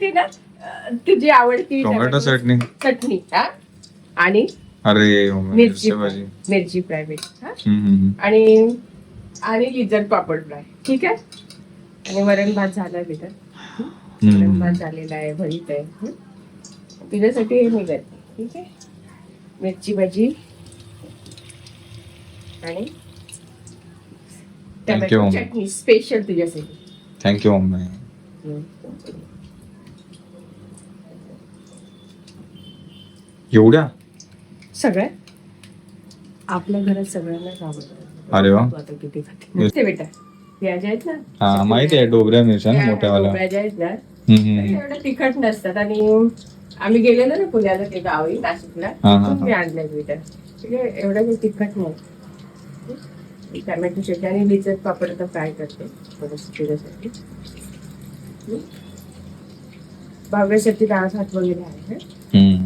ती ना अं, तुझी आवडती टोमॅटो चटणी चटणी हा आणि अरे मम्मी, मिरची मिरची भाजी मिरची फ्राय मिरची हा हम्म, हम्म, हम्म. आणि आणि लिजर पापड फ्राय ठीक आहे आणि वरण भात झाला लिजर वरण. भात झालेला आहे भरीत आहे हं? तुझ्यासाठी हे मी करते ठीक आहे मिरची भाजी आणि you, टोमॅटो मम्मी. चटणी स्पेशल तुझ्यासाठी थँक्यू मम्मी हं. एवढ्या सगळ्या आपल्या घरात सगळ्यांनाच आवडतं अरे वा. तू आता किती खाते ते बेटा प्याज आहेत ना हा माहिती आहे डोबऱ्या मिरच्या ना त्या मोठ्यावाल्या प्याज आहेत ना हम्म, हम्म, हम्म. एवढं तिखट नसतात आणि आम्ही गेलेलो ना पुण्याला ते गावी नाशिकला हा, हा, खूप मी आणलंय बेटा म्हणजे एवढं काही तिखट नाही टमॅटो चटणी आणि लिचत पापड तर फ्राय करते थोडंसं तुझ्यासाठी हं? भाव्यासाठी डाळ भात वगैरे आहे? हम्म.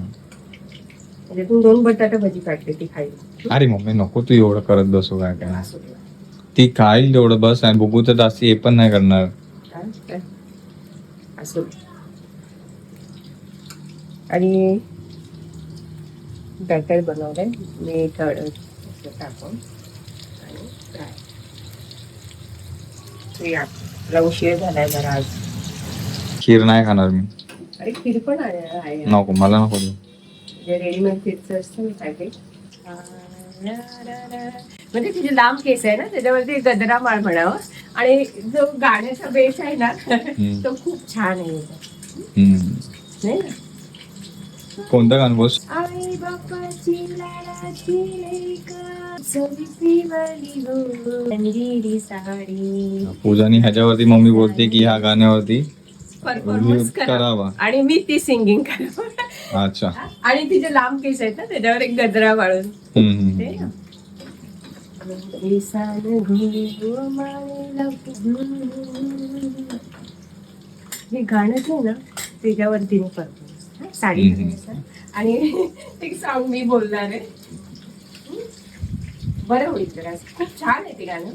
म्हणजे तू दोन बटाटा भाजी ती खाईल अरे मम्मी नको तू एवढं करत बसू काय काय असू दे. ती खाईल तेवढं बस आणि बघू तर जास्ती हे पण नाही करणार? काय? असू दे. आणि बॅटर बनवलंय मीठ हळद असं टाकून आणि ते उशीर झालाय जरा आज खीर नाही खाणार मी अरे खीर पण आहे आहे. नको मला नको देऊ. जे रेडीमेड असतं ना पॅकेट म्हणजे तुझे लांब केस आहे ना त्याच्यावरती गजरा माळ म्हणावं. आणि जो गाण्याचा बेस आहे ना तो खूप छान आहे. नाही? ना कोणतं गाणं बोस आई बापाची लाडाची लेक पूजानी ह्याच्यावरती मम्मी बोलते की ह्या गाण्यावरती परफॉर्मन्स करावा. करावा. आणि मी ती सिंगिंग करावं अच्छा. आणि तिचे लांब केस आहेत ना त्याच्यावर एक गजरा वाळून. हम्म, ते माळेला. हे गाणं जे आहे ना त्याच्यावरती मी करतो. साडी हम्म. घालायचं. आणि एक सॉंग मी बोलणार. आहे बरं होईल जरा खूप छान आहे ते गाणं.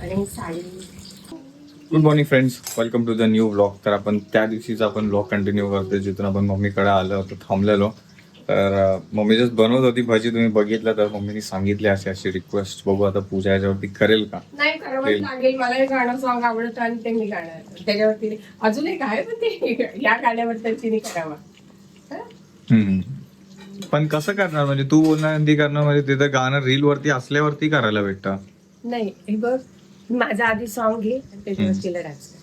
आणि sari good morning friends welcome to the new blog तर आपण त्या दिवशीच आपण ब्लॉग कंटिन्यू करतोय जिथून आपण मम्मीकडे आलो होतो थांबलेलो. तर मम्मी जस्ट बनवत होती भाजी तुम्ही बघितलं तर मम्मीने सांगितली अशी अशी रिक्वेस्ट बघू आता पूजा याच्यावरती करेल का? नाही करावं ते- लागेल. मला हे गाणं सॉंग आवडतं आणि ते मी गाणं त्याच्यावरती अजून एक आहे पण ते या गाण्यावर तर तिने करावा? हम्म. पण कसं करणार? म्हणजे तू बोलणार आणि ती करणार म्हणजे तिथं गाणं रील वरती असल्यावरती करायला भेटतं. नाही हे बघ. माझं आधी सॉंग घे आणि त्याच्यावर तिला डान्स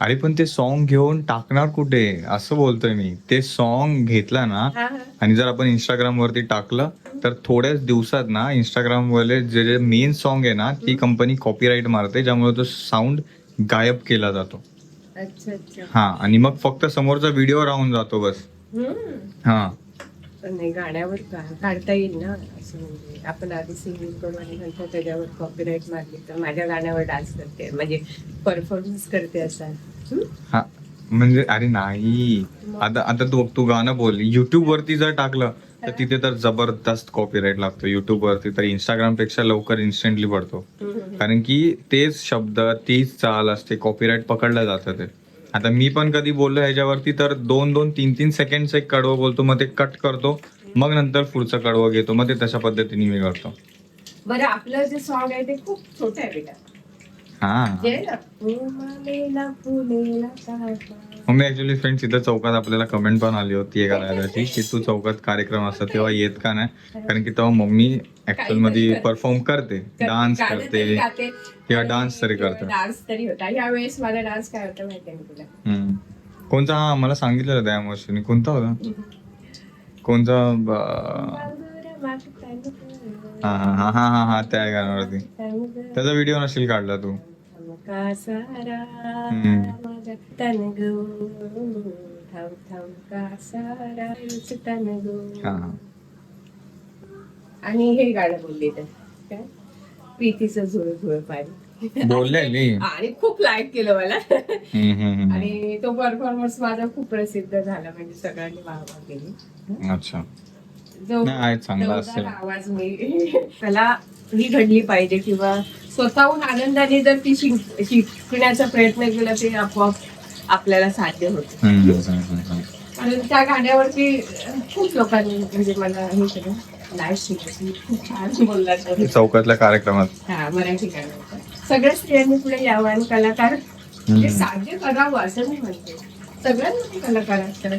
अरे पण ते सॉन्ग घेऊन टाकणार कुठे? असं बोलतोय मी. ते सॉन्ग घेतला ना हा हा. आणि जर आपण इंस्टाग्राम वरती टाकलं तर थोड्याच दिवसात ना इंस्टाग्राम वाले जे जे मेन सॉन्ग आहे ना ती कंपनी कॉपीराईट मारते ज्यामुळे तो साऊंड गायब केला जातो. अच्छा अच्छा. हा आणि मग फक्त समोरचा व्हिडिओ राहून जातो बस. हम्म. हा. नाही गाण्यावर का- काढता येईल ना? असं म्हणजे आपण आधी सिंगिंग करू आणि नंतर त्याच्यावर कॉपीराईट मारली तर माझ्या गाण्यावर डान्स करते. म्हणजे परफॉर्मन्स करते असा? हा म्हणजे अरे नाही. आता आता तू तू गाणं बोल. युट्यूब वरती जर टाकलं तर तिथे तर जबरदस्त कॉपीराईट लागतो. युट्यूब वरती तर इंस्टाग्रामपेक्षा लवकर इन्स्टंटली पडतो. कारण की तेच शब्द तीच चाल असते. कॉपीराईट पकडलं जातं ते. आता मी पण कधी बोललो ह्याच्यावरती तर दोन दोन तीन तीन सेकंड एक कडवं बोलतो मग ते कट करतो मग नंतर पुढचं कडवं घेतो मग ते तशा पद्धतीने मी करतो. बरं आपलं जे सॉन्ग आहे ते खूप छोटं आहे बेटा. हा. काका. मम्मी ऍक्च्युली फ्रेंड्स इथं चौकात आपल्याला कमेंट पण आली होती एका दादाची की तू चौकात कार्यक्रम असतात तेव्हा येत का नाही? कारण की तेव्हा मम्मी ऍक्च्युअलमध्ये परफॉर्म करते डान्स करते. किंवा डान्स तरी करते. डान्स तरी होता. या वेळेस माझा डान्स काय होता माहिती मी. कोणता? हा मला सांगितलेलं त्या वर्षी कोणता होता? कोणता हा हा हा हा हा हा त्या गाण्यावरती. त्याचा व्हिडिओ नसेल काढला तू. का सारा हम्म. माझा तन गो थांब थांब का सारा तुझं तन गो आणि हे गाणं बोलले तर काय प्रीतीचं झुळ झुळ पाणी. बोलले मी. आणि खूप लाईक केलं मला. आणि तो परफॉर्मन्स माझा खूप प्रसिद्ध झाला म्हणजे सगळ्यांनी वाहवा केली. अच्छा. जो आवाज मी त्याला ही घडली पाहिजे किंवा स्वतःहून आनंदाने जर ती शिक- शिकण्याचा प्रयत्न केला ते आपोआप आपल्याला साध्य होतं. कारण त्या गाण्यावरती खूप लोकांनी म्हणजे मला हे केलं लाईव्ह शिकायची खूप छान बोलला तर चौकातल्या कार्यक्रमात. हा मराठी गाणं सगळ्या स्त्रियांनी पुढे यावं आणि कलाकार हे साध्य करावं असं मी म्हणते. सगळ्यांमध्ये कलाकार असतात.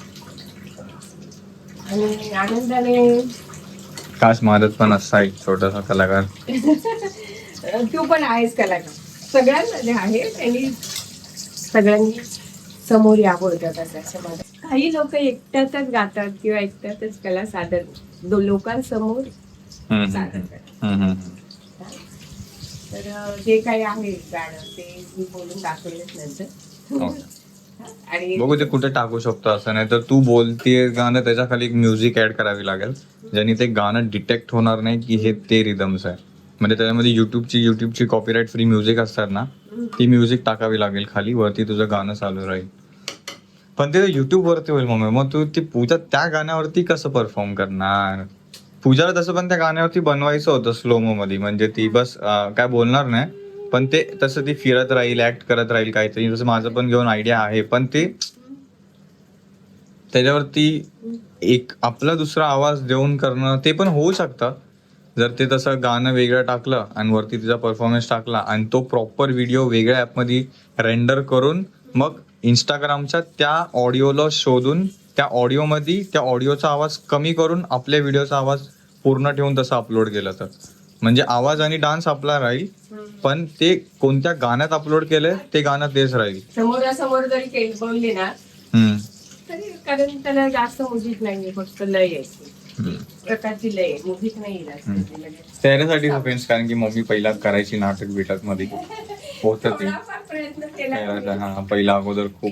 आणि आनंदाने काश माझ्यात पण असा एक छोटासा कलाकार. तू पण आहेस कलाकार सगळ्यांमध्ये आहे सगळ्यांनी समोर यावं मला काही लोक एकट्यातच गातात किंवा एकट्यातच कला सादर दो लोकांसमोर सादर करतात. तर जे काही आहे गाणं ते मी बोलून दाखवलेच नंतर. आणि बघू ते कुठे टाकू शकतो असं नाही तर तू बोलते गाणं त्याच्याखाली एक म्युझिक ऍड करावी लागेल. ज्याने ते गाणं डिटेक्ट होणार नाही की हे ते रिदम्स आहे. म्हणजे त्याच्यामध्ये युट्यूबची युट्यूबची कॉपीराईट फ्री म्युझिक असतात ना ती म्युझिक टाकावी लागेल खाली वरती तुझं गाणं चालू राहील. पण ते युट्यूबवरती होईल मग मग तू ती पूजा त्या गाण्यावरती कसं परफॉर्म करणार? पूजाला तसं पण त्या गाण्यावरती बनवायचं होतं स्लोमो मध्ये. म्हणजे ती बस काय बोलणार नाही पण ते तसं ती फिरत राहील ऍक्ट करत राहील काहीतरी. जसं माझं पण घेऊन आयडिया आहे पण ते त्याच्यावरती एक आपला दुसरा आवाज देऊन करणं ते पण होऊ शकतं. जर ते तसं गाणं वेगळं टाकलं आणि वरती तिचा परफॉर्मन्स टाकला आणि तो प्रॉपर व्हिडिओ वेगळ्या ॲपमध्ये रेंडर करून मग इंस्टाग्रामच्या त्या ऑडिओला शोधून त्या ऑडिओमध्ये त्या ऑडिओचा आवाज कमी करून आपल्या व्हिडिओचा आवाज पूर्ण ठेवून तसं अपलोड केलं तर. म्हणजे आवाज आणि डान्स आपला राहील पण ते कोणत्या गाण्यात अपलोड केलंय ते गाणं तेच राहील. समोरासमोर जरी बोलली ना कारण त्याला जास्त मुजीत नाहीये फक्त लय. प्रकारची लय नाही. त्याच्यासाठी फ्रेंड्स कारण की मम्मी पहिला करायची नाटक बिटकमध्ये होत प्रयत्न केला हा पहिला अगोदर खूप.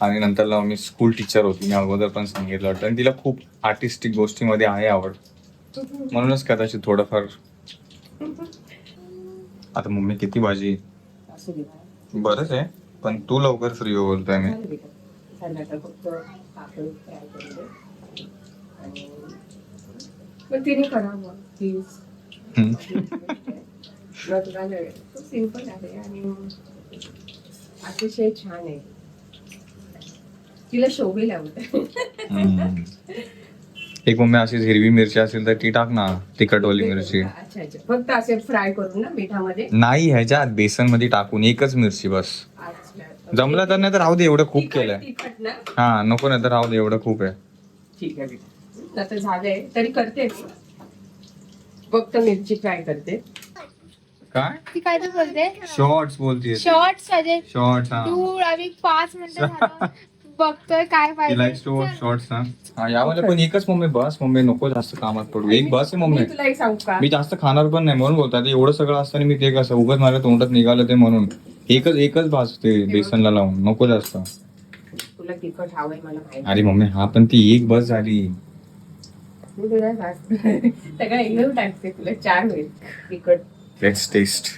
आणि नंतरला मी स्कूल टीचर होती. मी अगोदर पण सांगितलं होतं. आणि तिला खूप आर्टिस्टिक गोष्टीमध्ये आहे आवड. म्हणूनच कदाचित थोडंफार. आता मम्मी किती भाजी. बरंच आहे. पण तू लवकर फ्री हो बोलतोय मी. पण तिने करावं प्लीज सिंपल आहे आणि अतिशय छान आहे. तिला शोभेल आवडत. एक मम्मी अशीच हिरवी मिरची असेल तर ती टाक ना तिखटवाली मिरची. अच्छा अच्छा. फक्त असे फ्राय करून ना मिठामध्ये? नाही ह्याच्यात बेसनमध्ये टाकून एकच मिरची बस. जमलं तर नाही तर राहू दे एवढं खूप तिखट- केलंय. तिखट हा नको नाही तर राहू दे एवढं खूप आहे ठीक आहे. आता झालंय तरी करते. फक्त मिरची फ्राय करते. काय? ती काय तू बोलते? शॉर्ट्स बोलतीये शॉर्ट्स म्हणजे शॉर्ट्स हा. तू आम्ही पाच मिनिटं झालं. बघतोय काय पाहिजे. लाईक्स टू शॉर्ट्स ना हा. यामध्ये पण एकच मम्मी बस. मम्मी नको जास्त कामात पडू. एक बस आहे मम्मी. मी तुला एक सांगू का? मी जास्त खाणार पण नाही म्हणून बोलतात. एवढं सगळं असताना मी ते कसं उगाच माझ्या तोंडात निघालं ते म्हणून. एकच एकच भास ते बेसनला लावून. नको जास्त. तुला तिखट हवंय मला माहिती. अरे मम्मी हा पण ती एक बस झाली. मी तुला सांगते सगळं एकदम टाकते तुला चार होईल लेट्स टेस्ट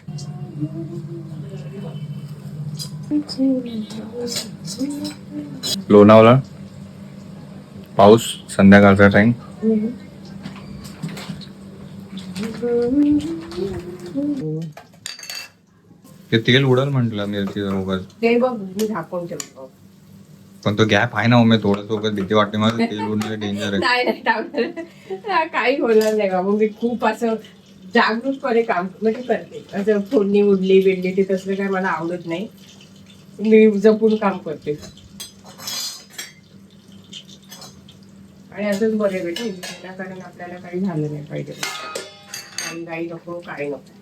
लोणावळा. पाऊस संध्याकाळचा टाइम ते तेल उडल म्हटलं मिरची ते बघ मी झाकून ठेवतो. पण तो गॅप आहे ना मम्मी थोडं उगाच भीती वाटते. मला तेल उडलं डेंजर आहे. नाही नाही टाकणार काही होणार नाही मग मी खूप असं जागरूकपणे काम म्हणजे करते. असं फोडणी उडली बिडली ते तसलं काय मला आवडत नाही. मी जपून काम करते. आणि असंच बरे बेटे. कारण आपल्याला काही झालं नाही पाहिजे. काही काही नको काही नको.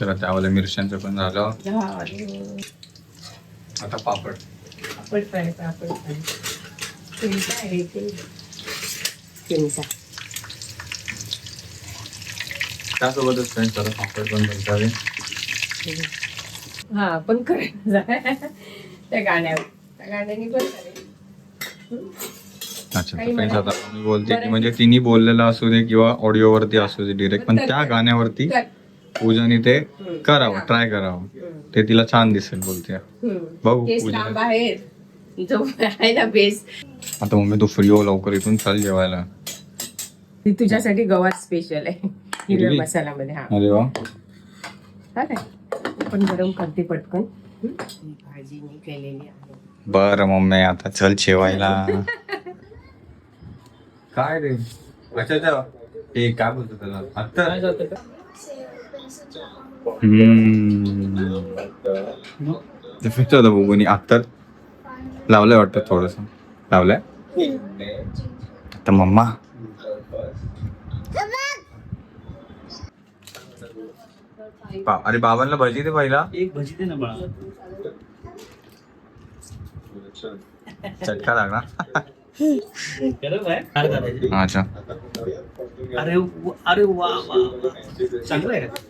चला त्यावाल्या मिरच्यांचं पण झालं. आता पापड. पापड फ्राय पापड फ्राय. चिंचा आहे ते. चिंचा त्यासोबतच फ्रेंड्स आता पापड पण बनतावे हा पण करायचं त्या गाण्यावर. त्या गाण्याने पण अच्छा काही फ्रेंड्स मला- आता मी बोलते की म्हणजे तिने बोललेलं असू दे किंवा ऑडिओवरती असू दे डिरेक्ट पण त्या गाण्यावरती. पूजाने ते. करावं ट्राय करावं. ते तिला छान दिसेल बोलते. बघू पूजा. लांब आहेत. जो आहे ना बेस आता मम्मी तू फ्री हो लवकर इथून चल जेवायला. ती तुझ्यासाठी गव्हात स्पेशल आहे. हिरव्या हिरवी? मसाल्यामध्ये हा. अरे वा. हा पण गरम करते पटकन. भाजी मी केलेली आहे. बर मम्मी आता चल जेवायला. काय रे? अच्छा अच्छा. हे काय बोलतो त्याला? आता फिरतो होता बघून. आता लावलंय वाटतं थोडस. लावलंय? आता मम्मा. बा- अरे बाबांना भजी दे पहिला. एक भजी दे ना बाळा. चटका लागणार. गरम आहे?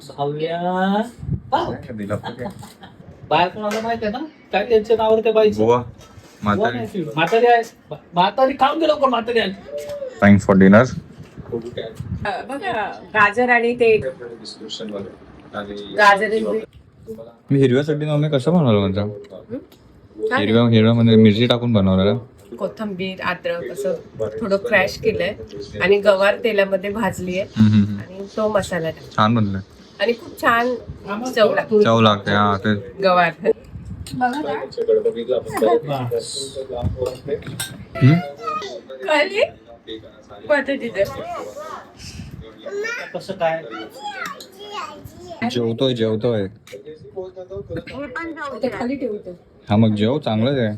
भाव्या भाव. बाहेर कोणाला माहीत आहे ना काय त्यांच्या नावावर त्या बाईचं? गोवा बुवा म्हातारी. नाही ती. म्हातारी आहे. म्हा- म्हातारी खाऊन गेलो कोण म्हातारी आहे. थँक्स फॉर डिनर बघा गाजर आणि ते गाजर मी हिरव्या चटणी मम्मी कसं बनवलं म्हणजे हिरव्या हिरव्या म्हणजे मिरची टाकून बनवलं कोथंबीर अद्रक असं थोडं क्रॅश केलंय. आणि गवार तेलामध्ये भाजली आहे आणि तो मसाला टाक छान बनलं आणि खूप छान चव लागते. चव लागते हा ते. गवार. हम्म? कळली? पद्धतीचं. कसं काय? जेवतोय जेवतोय. ते खाली ठेवतो. हा मग जेव चांगलंच आहे.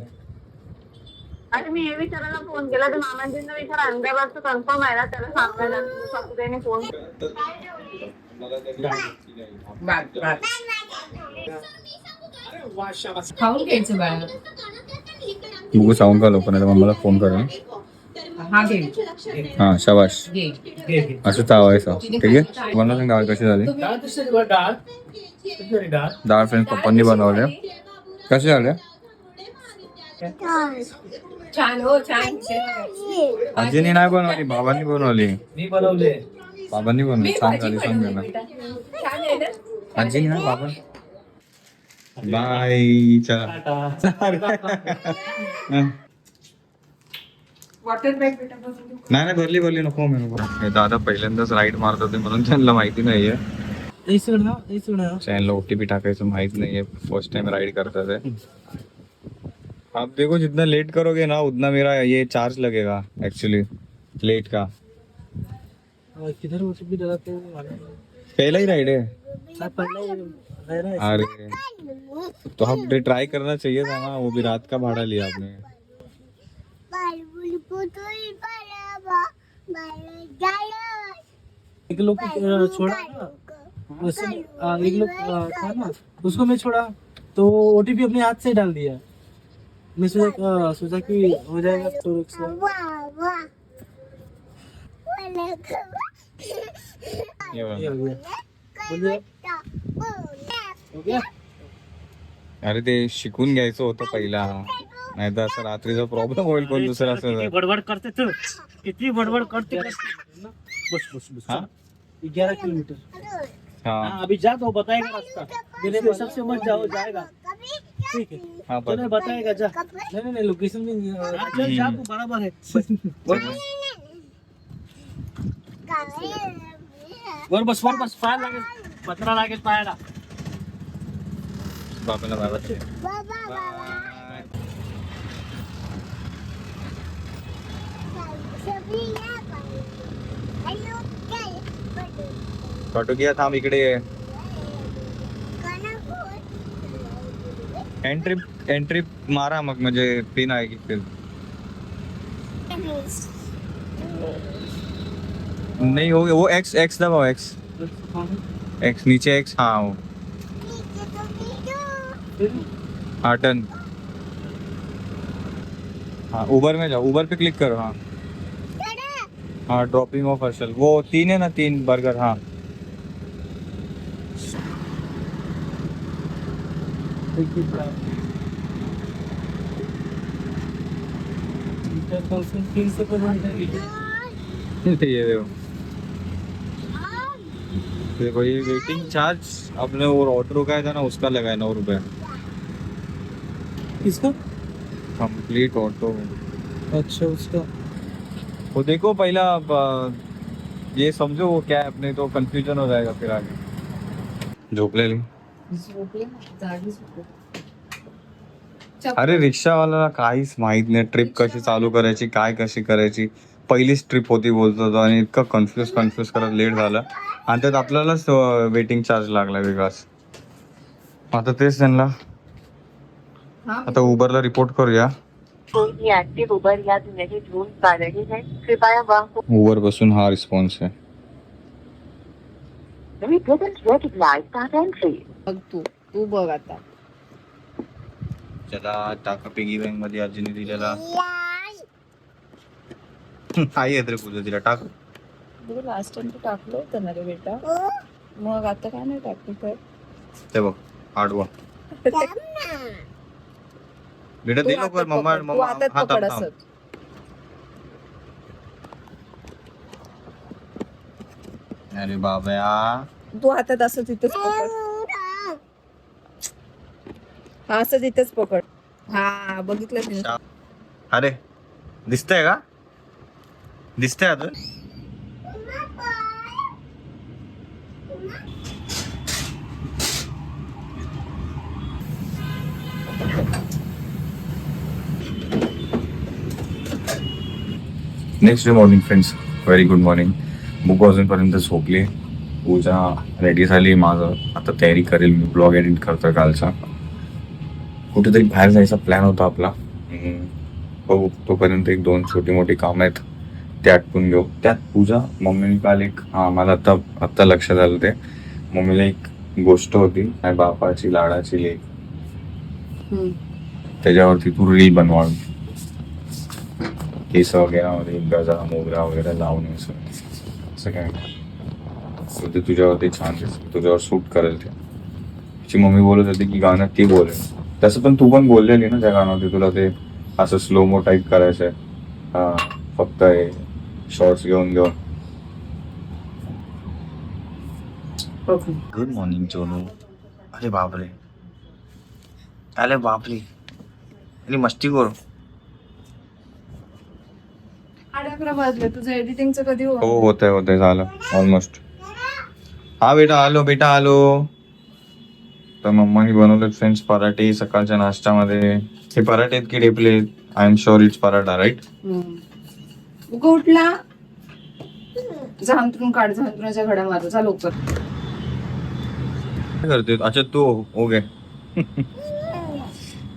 अरे मी हे विचारायला फोन केला तर मामाजींना विचार अहमदाबादचं कन्फर्म आहे ना त्याला सांगायला. सासूबाईने फोन खाऊन घ्यायचं बाळा बघू साऊंड का लोक नाही मला फोन करा. हा घे. हा शाबाश घे. असं चावायचं. ठीक आहे? तुम्हाला सांग डाळ कशी झाली? डाळ फ्रेंड्स पप्पांनी बनवले कसे झाले छान हो छान. आजीनी नाही बनवली बाबांनी बनवली. मी बनवले. बाबांनी बनवली छान झाली सांग बनवली ना. बाबा. बाय. नाही नाही भरली भरली नको मी नको. हे दादा पहिल्यांदाच राईड मारत होते म्हणून त्यांना माहिती नाहीये. चॅनल ओटीपी टाकायचं माहीत नाहीये. फर्स्ट टाइम राइड करता है आप देखो जितना लेट करोगे ना उतना मेरा ये चार्ज लगेगा एक्चुअली लेट का. अ, किधर हो भी डाला तो? पहला ही राइड है। पहले रह अरे। तो आप ट्राई करना चाहिए था ना वो भी रात का भाड़ा लिया आपने। एक लोग छोड़ा ना एक लोग था ना उसको मैं छोड़ा तो ओटीपी अपने हाथ से डाल दिया। मैं सोचा सोचा कि हो जाएगा तो अरे ते शिकून घ्यायचं होतं पहिला. नाही तर असं रात्रीचा प्रॉब्लेम होईल कोण दुसरा असं. बड़बड़ करते थे कितनी बड़बड़ करते? बस बस बस हाँ? ग्यारह किलोमीटर. हाँ. अभी जा तो बताएगा रास्ता. मेरे हिसाब से मत जाओ जाएगा. ठीक है. हाँ बताएगा जा. नहीं नहीं लोकेशन में चल जा तू बराबर है. वर बस वर बस पाय लागेल. पत्रा लागेल पायाला बाबाला बाबा. फोटो घ्या थांब इकडे. एंट्री एंट्री मारा मग म्हणजे पिन आहे की पिन नहीं, हो गया, वो एक्स एक्स दबाओ एक्स एक्स नीचे एक्स हाँ वो। हाँ टर्न हाँ उबर में जाओ उबर पे क्लिक करो हाँ। हाँ ड्रॉपिंग ऑफ़ हर्षल वो तीन है ना, तीन बर्गर हाँ। ये देखो। देखो ये वेटिंग चार्ज आपने वो ऑटो का था ना उसका लगा है नौ रुपए। किसका? कंप्लीट ऑटो अच्छा उसका। वो देखो पहला ये समझो वो क्या है अपने तो कंफ्यूजन हो जाएगा फिर आगे। झोपलेली अरे रिक्षावाल्याला काहीच माहीत नाही ट्रिप कशी चालू करायची काय कशी करायची? पहिलीच ट्रिप होती बोलतो आणि इतकं कन्फ्युज कन्फ्युज करत लेट झालं. आणि त्यात आपल्यालाच वेटिंग चार्ज लागला वेगळाच आता तेच त्यांना. आता उबरला रिपोर्ट करूया. उबर बसून हा रिस्पॉन्स आहे. बघ तू तू बघ आता. टाका पिगी बँकमध्ये आजीने दिलेला. आई येत रे पूजा तिला टाक. तू लास्ट टाइम तू टाकलं होतं ना रे बेटा? मग आता काय नाही टाकलं तर? ते बघ आडवा बेटा दे लवकर मम्मा मम्मा हातात हा पकड असत अरे बाबा. तू हातात असं तिथेच पकड. हा असं तिथेच पकड. हा बघितलं अरे दिसतंय का? दिसतंय आता next day morning friends very good morning book वाजूनपर्यंत झोपली. पूजा रेडी झाली माझं. आता तयारी करेल मी. ब्लॉग एडिट करतो कालचा. कुठेतरी बाहेर जायचा प्लॅन होता आपला. बघू. तोपर्यंत एक दोन छोटी मोठी कामं आहेत. ते आटपून घेऊ. त्यात पूजा मम्मीने काल एक हां मला आत्ता आत्ता लक्षात आलं ते. मम्मीला एक गोष्ट होती. माझ्या बापाची लाडाची लेक त्याच्यावरती तू रील बनवावी. केस वगैरे मध्ये गजा मोगरा वगैरे लावून असं. असं काय? ते तुझ्यावरती छान दिसतं तुझ्यावर सूट करेल ते. तिची मम्मी बोलत होती की गाणं ते बोलेल. तसं पण तू पण बोललेली ना त्या गाण्यावरती. तुला ते असं स्लो मो टाईप करायचं आहे. हा, फक्त हे शॉर्ट्स घेऊन घेऊन. गुड मॉर्निंग चोनू अरे बापरे. अरे बापरे. अरे मस्ती करू. साडे अकरा वाजले तुझं एडिटिंगचं कधी हो होत आहे होत आहे झालं. ऑलमोस्ट हा बेटा आलो बेटा आलो. तर मम्मानी बनवले फ्रेंड्स पराठे सकाळच्या नाश्त्यामध्ये. हे पराठे आहेत की Dhepale I am sure it's paratha right उठला? झांतरून काढ झांतरुणाच्या घड्या मारतो चाल लवकर. काय करते अच्छा तू ओके.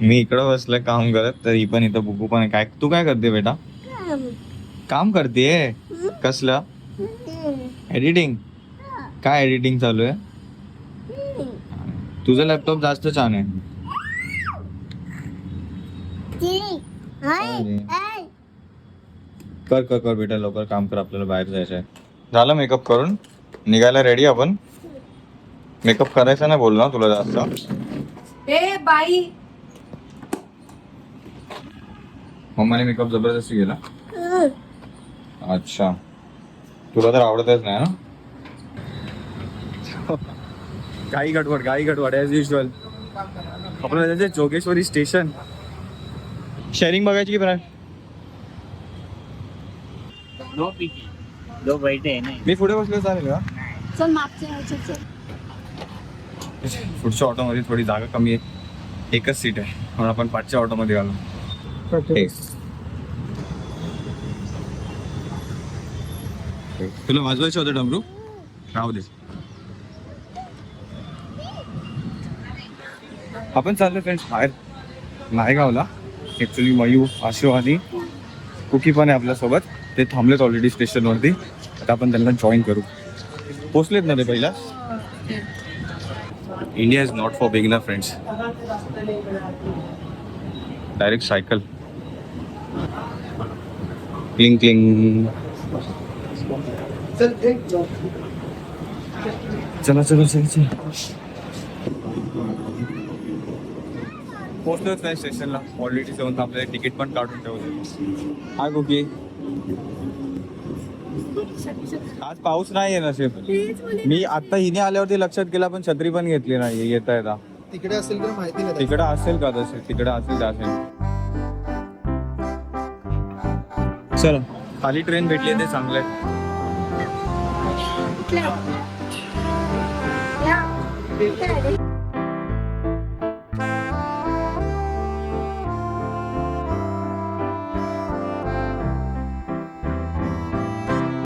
मी इकडं बसलोय काम करत तर ही पण इथं बुकू पण आहे. काय तू काय करते बेटा? काम करते? कसलं? एडिटिंग काय एडिटिंग चालू आहे? तुझं लॅपटॉप जास्त छान आहे. कर कर कर बेटा लवकर काम कर आपल्याला बाहेर जायचं आहे. झालं मेकअप करून? निघायला रेडी आपण? मेकअप करायचा नाही बोल ना तुला जास्त. ए बाई. मम्माने मेकअप जबरदस्ती केला? अच्छा. तुला तर आवडतच नाही ना काही गडबड काही गडबड ॲज युजल आपलं जायचं जोगेश्वरी स्टेशन शेअरिंग बघायची की ब्रँड दो पीकी दो बैठे हैं ना मी पुढे बसलो चालेल का? चल मागच्या चल. पुढच्या ऑटोमध्ये थोडी जागा कमी आहे. एकच सीट आहे. म्हणून आपण पाचच्या ऑटोमध्ये आलो. हे. तुला वाजवायचे होते डमरू? राहू दे. आपण चाललो फ्रेंड्स बाहेर. नायगावला. ॲक्च्युली मयू आशिव आणि कुकी पण आहे आपल्यासोबत. ते थांबलेत ऑलरेडी स्टेशनवरती आता आपण त्यांना जॉईन करू. पोचलेत ना रे पहिला? India is not for beginner friends direct cycle cling क्लिंग चला चला चला चला पोहोचलोच नाही स्टेशनला. ऑलरेडी जाऊन आपल्याला तिकीट पण काढून ठेवले हाय कुकी आज पाऊस नाही आहे नसेल मी आता हिने आल्यावरती लक्षात गेला पण छत्री पण घेतली नाही येता येता. तिकडे असेल का माहिती नाही. तिकडं असेल का तसे? तिकडं असेल तर असेल. चला खाली ट्रेन भेटली ते चांगलं आहे. कुठल्या? या. कुठे आहे रे?